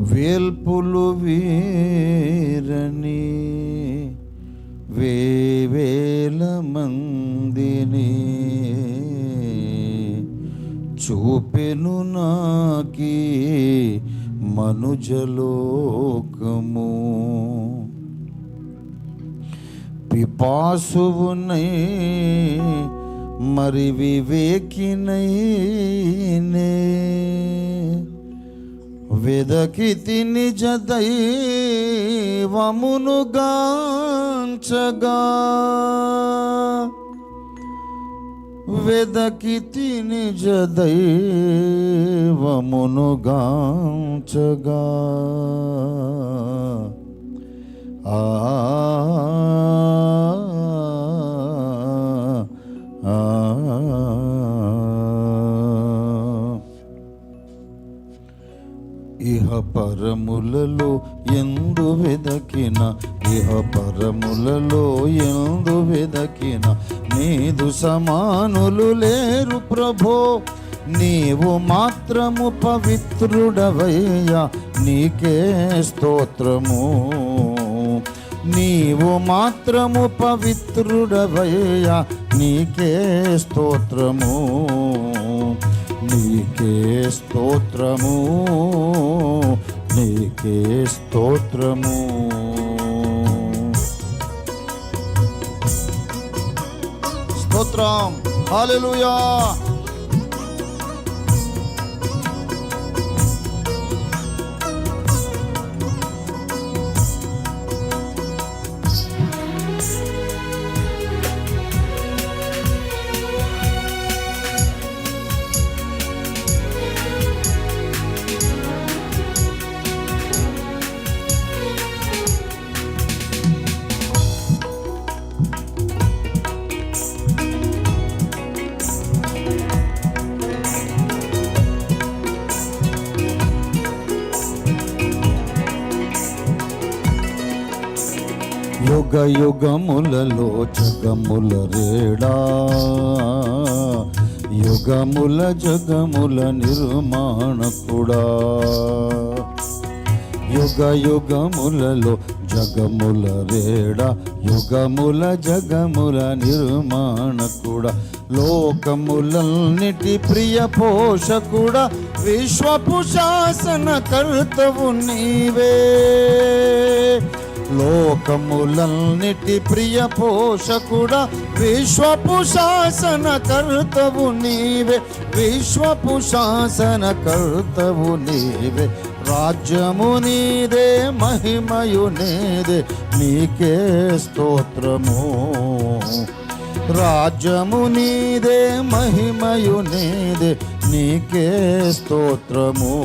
వేల్పులు వీరని వేవేల మందిని చూపెను నాకి మనుజలోకము. పిపాసువునై మరి వివేకినైనే వెదకి నిజ దైవమును గాంచగా. వెదకి నిజ దైవమును గాంచగా. వెదకిన ఇహ పరములలో ఎందు వెదకిన నీదు సమానులు లేరు ప్రభో. నీవు మాత్రము పవిత్రుడవయ్యా నీకే స్తోత్రము. నీవు మాత్రము పవిత్రుడవయ్యా నీకే స్తోత్రము. నీకే స్తోత్రము నీకే స్తోత్రము. స్తోత్రం. హల్లెలూయా. యుగములలో జగముల రేడా. యుగముల జగముల నిర్మాణకుడా. యుగ యుగములలో జగముల రేడా. యుగముల జగముల నిర్మాణకుడా. లోకములన్నిటి ప్రియ పోషకుడా. విశ్వపు శాసన కర్తవు నీవే. లోకములన్నిటి ప్రియ పోషకుడా విశ్వపు శాసన కర్తవు నీవే విశ్వపు శాసన కర్తవు నీవే. రాజ్యము నీదే మహిమయు నీదే నీకే స్తోత్రము. రాజ్యము నీదే మహిమయు నీదే నీకే స్తోత్రము.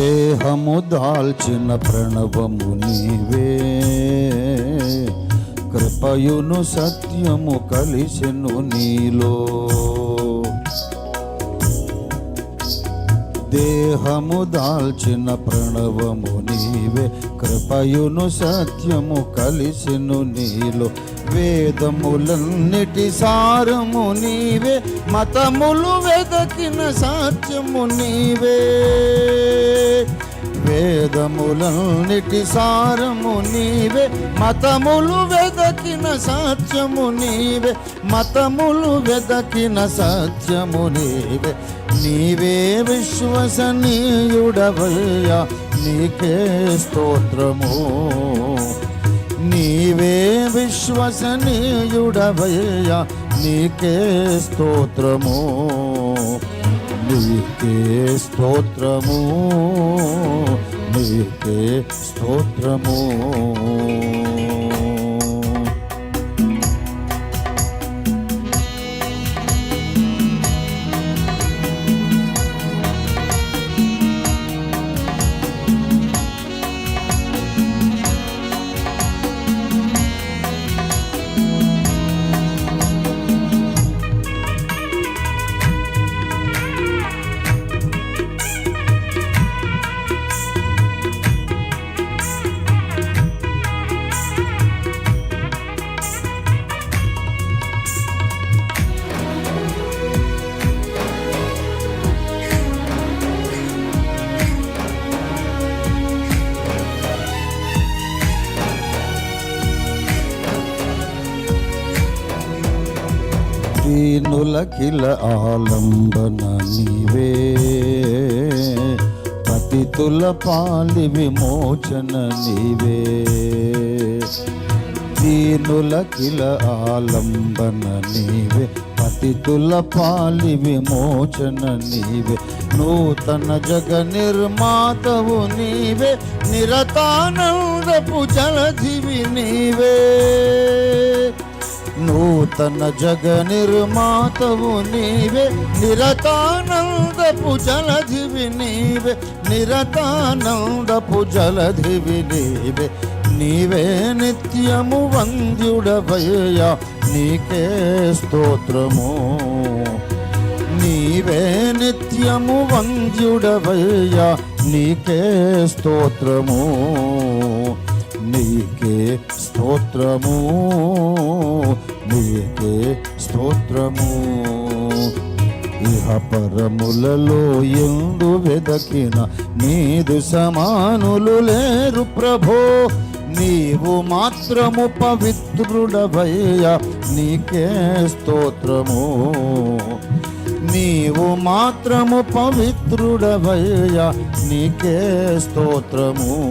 దేహము దాల్చిన ప్రణవము నీవే. కృపయును సత్యము కలిసెను నీలో. దేహము దాల్చిన ప్రణవము నీవే కృపయును సత్యము కలిసిను నీలో. వేదములన్నిటి సారము నీవే మతములు వెదకిన సత్యము నీవే. వేదములన్నిటి సారము నీవే మతములు వెదకిన సత్యము నీవే మతములు వెదకిన సత్యము నీవే. నీవే విశ్వసనీయుడవయ్యా నీకే స్తోత్రము. నీవే విశ్వసనీయుడవయ్యా నీకే స్తోత్రము. నీకే స్తోత్రము. నీకే స్తోత్రము. దీనులకిల ఆలంబన నీవే. పతితుల పాలి విమోచన నీవే. దీనులకిల ఆలంబన నీవే. పతితుల పాలి విమోచన నీవే. నూతన జగ నిర్మాతవు నీవే. నిరతానందపు జలధివి నీవే. నూతన జగ నిర్మాతవు నీవే నిరతానందపు జలధివి నీవే నిరతానందపు జలధివి నీవే. నీవే నిత్యము వంద్యుడవయ్యా నీకే స్తోత్రము. నీవే నిత్యము వంద్యుడవయ్యా నీకే స్తోత్రము. నీకే స్తోత్రము నీకే స్తోత్రము. ఇహ పరములలో ఎందు వెదకిన నీదు సమానులు లేరు ప్రభో. నీవు మాత్రము పవిత్రుడవయ్యా నీకే స్తోత్రము. నీవు మాత్రము పవిత్రుడవయ్యా నీకే స్తోత్రము.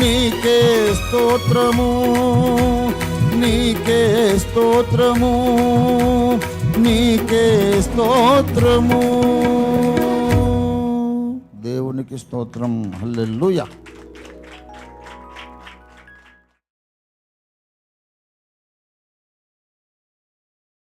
నీకే స్తోత్రము నీకే స్తోత్రము నీకే స్తోత్రము. దేవునికి స్తోత్రం. హల్లెల్లుయా